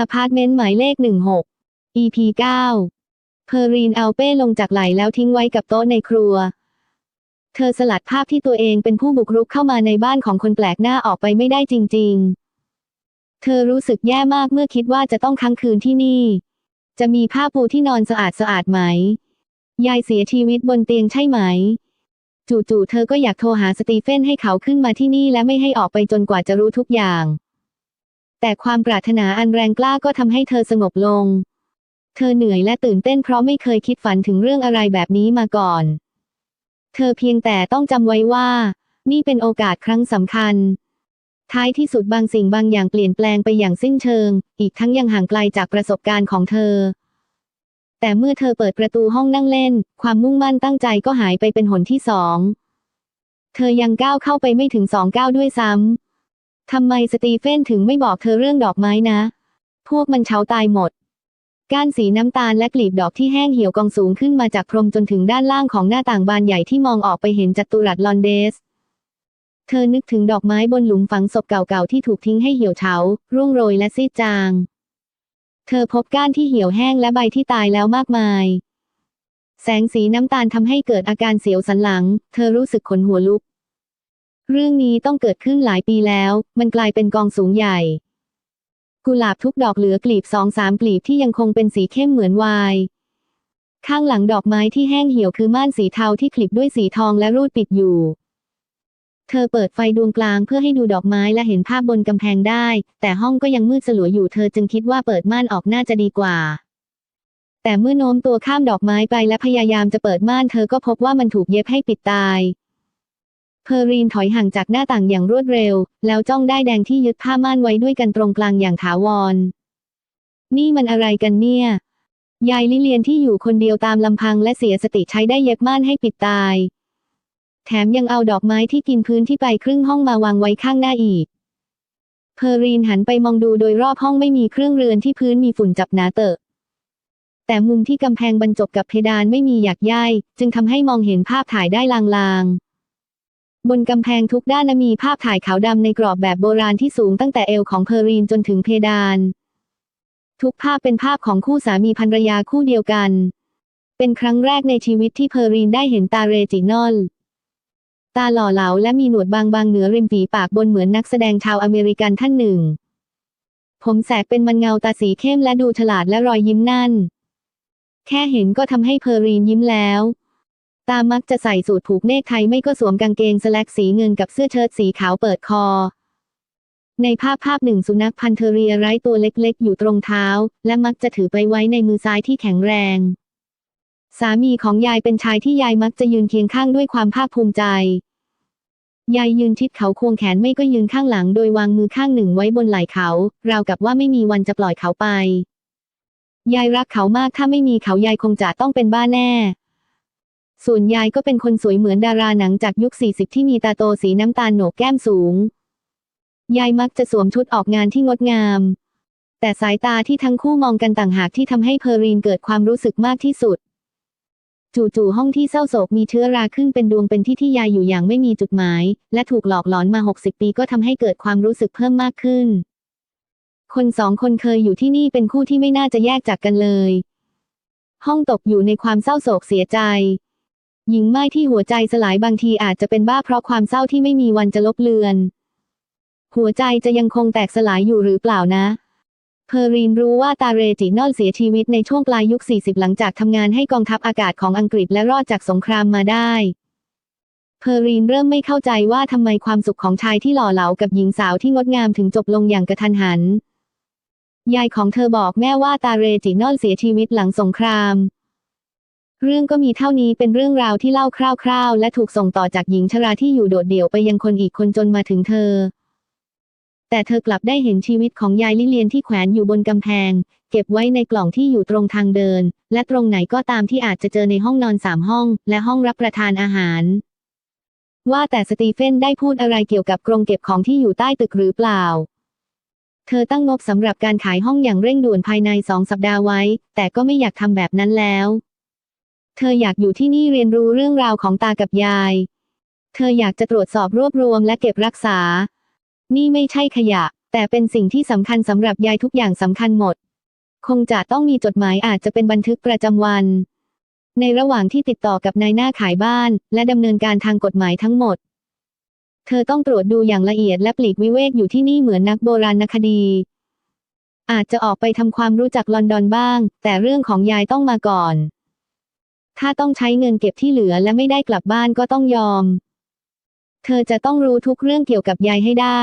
อพาร์ตเมนต์หมายเลข 16 EP 9 เพอรีนเอาเป้ลงจากไหลแล้วทิ้งไว้กับโต๊ะในครัว เธอสลัดภาพที่ตัวเองเป็นผู้บุกรุกเข้ามาในบ้านของคนแปลกหน้าออกไปไม่ได้จริง ๆ เธอรู้สึกแย่มากเมื่อคิดว่าจะต้องค้างคืนที่นี่ จะมีผ้าปูที่นอนสะอาดสะอาดไหม ยายเสียชีวิตบนเตียงใช่ไหม จู่ๆ เธอก็อยากโทรหาสตีเฟนให้เขาขึ้นมาที่นี่และไม่ให้ออกไปจนกว่าจะรู้ทุกอย่าง แต่ความปรารถนาอันแรงกล้าก็ทำให้เธอสงบลง เธอเหนื่อยและตื่นเต้นเพราะไม่เคยคิดฝันถึงเรื่องอะไรแบบนี้มาก่อน เธอเพียงแต่ต้องจำไว้ว่า นี่เป็นโอกาสครั้งสำคัญ ท้ายที่สุดบางสิ่งบางอย่างเปลี่ยนแปลงไปอย่างสิ้นเชิง อีกทั้งยังห่างไกลจากประสบการณ์ของเธอ แต่เมื่อเธอเปิดประตูห้องนั่งเล่น ความมุ่งมั่นตั้งใจก็หายไปเป็นหนที่สอง เธอยังก้าวเข้าไปไม่ถึงสองก้าวด้วยซ้ำ ทำไมสตีเฟนถึงไม่บอกเธอเรื่องดอกไม้นะ พวกมันเฉาตายหมด ก้านสีน้ำตาลและกลีบดอกที่แห้งเหี่ยวกองสูงขึ้นมาจากพรมจนถึงด้านล่างของหน้าต่างบานใหญ่ที่มองออกไปเห็นจัตุรัสลอนเดส เธอนึกถึงดอกไม้บนหลุมฝังศพเก่าๆที่ถูกทิ้งให้เหี่ยวเฉา ร่วงโรยและซีดจาง เธอพบก้านที่เหี่ยวแห้งและใบที่ตายแล้วมากมาย แสงสีน้ำตาลทำให้เกิดอาการเสียวสันหลัง เธอรู้สึกขนหัวลุก เรื่องนี้ต้องเกิดขึ้นหลายปีแล้ว มันกลายเป็นกองสูงใหญ่ กุหลาบทุกดอกเหลือกลีบสองสามกลีบที่ยังคงเป็นสีเข้มเหมือนวาย ข้างหลังดอกไม้ที่แห้งเหี่ยวคือม่านสีเทาที่คลิปด้วยสีทองและรูดปิดอยู่ เธอเปิดไฟดวงกลางเพื่อให้ดูดอกไม้และเห็นภาพบนกำแพงได้ แต่ห้องก็ยังมืดสลัวอยู่เธอจึงคิดว่าเปิดม่านออกน่าจะดีกว่า แต่เมื่อโน้มตัวข้ามดอกไม้ไปและพยายามจะเปิดม่านเธอก็พบว่ามันถูกเย็บให้ปิดตาย เพอรีนถอยห่างจากหน้าต่างอย่างรวดเร็ว แล้วจ้องได้แดงที่ยึดผ้าม่านไว้ด้วยกันตรงกลางอย่างถาวร นี่มันอะไรกันเนี่ย ยายลิเลียนที่อยู่คนเดียวตามลำพังและเสียสติใช้ได้เย็บม่านให้ปิดตาย แถมยังเอาดอกไม้ที่กินพื้นที่ไปครึ่งห้องมาวางไว้ข้างหน้าอีก เพอรีนหันไปมองดูโดยรอบห้องไม่มีเครื่องเรือนที่พื้นมีฝุ่นจับหนาเตอะแต่มุมที่กำแพงบรรจบกับเพดานไม่มีหยักใยจึงทำให้มองเห็นภาพถ่ายได้ลางๆ บนกำแพงทุกด้านมีภาพถ่ายขาวดำในกรอบแบบโบราณที่สูงตั้งแต่เอวของเพอรีนจนถึงเพดาน ทุกภาพเป็นภาพของคู่สามีภรรยาคู่เดียวกัน เป็นครั้งแรกในชีวิตที่เพอรีนได้เห็นตาเรจินอล ตาหล่อเหลาและมีหนวดบางๆเหนือริมฝีปากบนเหมือนนักแสดงชาวอเมริกันท่านหนึ่ง ผมแสกเป็นมันเงาตาสีเข้มและดูฉลาดและรอยยิ้มนั่น แค่เห็นก็ทำให้เพอรีนยิ้มแล้ว ตามักจะใส่สูทผูกเนคไทไม่ก็สวมกางเกงสแลกสีเงินกับเสื้อเชิ้ตสีขาวเปิดคอ ในภาพภาพหนึ่งสุนัขพันเทอเรียไร้ตัวเล็กๆ อยู่ตรงเท้า และมักจะถือไปไว้ในมือซ้ายที่แข็งแรง สามีของยายเป็นชายที่ยายมักจะยืนเคียงข้างด้วยความภาคภูมิใจ ยายยืนชิดเขาควงแขนไม่ก็ยืนข้างหลัง โดยวางมือข้างหนึ่งไว้บนไหล่เขา ราวกับว่าไม่มีวันจะปล่อยเขาไป ยายรักเขามากถ้าไม่มีเขายายคงจะต้องเป็นบ้าแน่ ส่วนยายก็เป็นคนสวยเหมือนดาราหนังจากยุค 40 ที่มีตาโตสีน้ำตาลโหนกแก้มสูง ยายมักจะสวมชุดออกงานที่งดงาม แต่สายตาที่ทั้งคู่มองกันต่างหากที่ทำให้เพอรีนเกิดความรู้สึกมากที่สุด จู่ๆห้องที่เศร้าโศกมีเชื้อราขึ้นเป็นดวงเป็นที่ที่ยายอยู่อย่างไม่มีจุดหมาย และถูกหลอกหลอนมา 60 ปีก็ทำให้เกิดความรู้สึกเพิ่มมากขึ้น คนสองคนเคยอยู่ที่นี่เป็นคู่ที่ไม่น่าจะแยกจากกันเลย ห้องตกอยู่ในความเศร้าโศกเสียใจ หญิงไม้ที่หัวใจสลายบางทีอาจจะเป็นบ้าเพราะความเศร้าที่ไม่มีวันจะลบเลือน หัวใจจะยังคงแตกสลายอยู่หรือเปล่านะ เพอรีนรู้ว่าตาเรจินอลเสียชีวิตในช่วงปลายยุค 40 หลังจากทำงานให้กองทัพอากาศของอังกฤษและรอดจากสงครามมาได้ เพอรีนเริ่มไม่เข้าใจว่าทำไมความสุขของชายที่หล่อเหลากับหญิงสาวที่งดงามถึงจบลงอย่างกระทันหัน ยายของเธอบอกแม่ว่าตาเรจินอลเสียชีวิตหลังสงคราม เรื่องก็มีเท่านี้เป็นเรื่องราวที่เล่าคร่าวๆ และถูกส่งต่อจากหญิงชราที่อยู่โดดเดี่ยวไปยังคนอีกคนจนมาถึงเธอ แต่เธอกลับได้เห็นชีวิตของยายลิเลียนที่แขวนอยู่บนกำแพง เก็บไว้ในกล่องที่อยู่ตรงทางเดิน และตรงไหนก็ตามที่อาจจะเจอในห้องนอนสามห้อง และห้องรับประทานอาหาร ว่าแต่สตีเฟนได้พูดอะไรเกี่ยวกับกรงเก็บของที่อยู่ใต้ตึกหรือเปล่าเธอตั้งงบสำหรับการขายห้องอย่างเร่งด่วนภายในสองสัปดาห์ไว้ แต่ก็ไม่อยากทำแบบนั้นแล้ว เธออยากอยู่ที่นี่เรียนรู้เรื่องราวของตากับยาย เธออยากจะตรวจสอบรวบรวมและเก็บรักษา นี่ไม่ใช่ขยะ แต่เป็นสิ่งที่สำคัญสำหรับยายทุกอย่างสำคัญหมด คงจะต้องมีจดหมายอาจจะเป็นบันทึกประจำวัน ในระหว่างที่ติดต่อกับนายหน้าขายบ้าน และดำเนินการทางกฎหมายทั้งหมด เธอต้องตรวจดูอย่างละเอียดและปลีกวิเวกอยู่ที่นี่เหมือนนักโบราณคดีอาจจะออกไปทำความรู้จักลอนดอนบ้าง แต่เรื่องของยายต้องมาก่อน ถ้าต้องใช้เงินเก็บที่เหลือและไม่ได้กลับบ้านก็ต้องยอม เธอจะต้องรู้ทุกเรื่องเกี่ยวกับยายให้ได้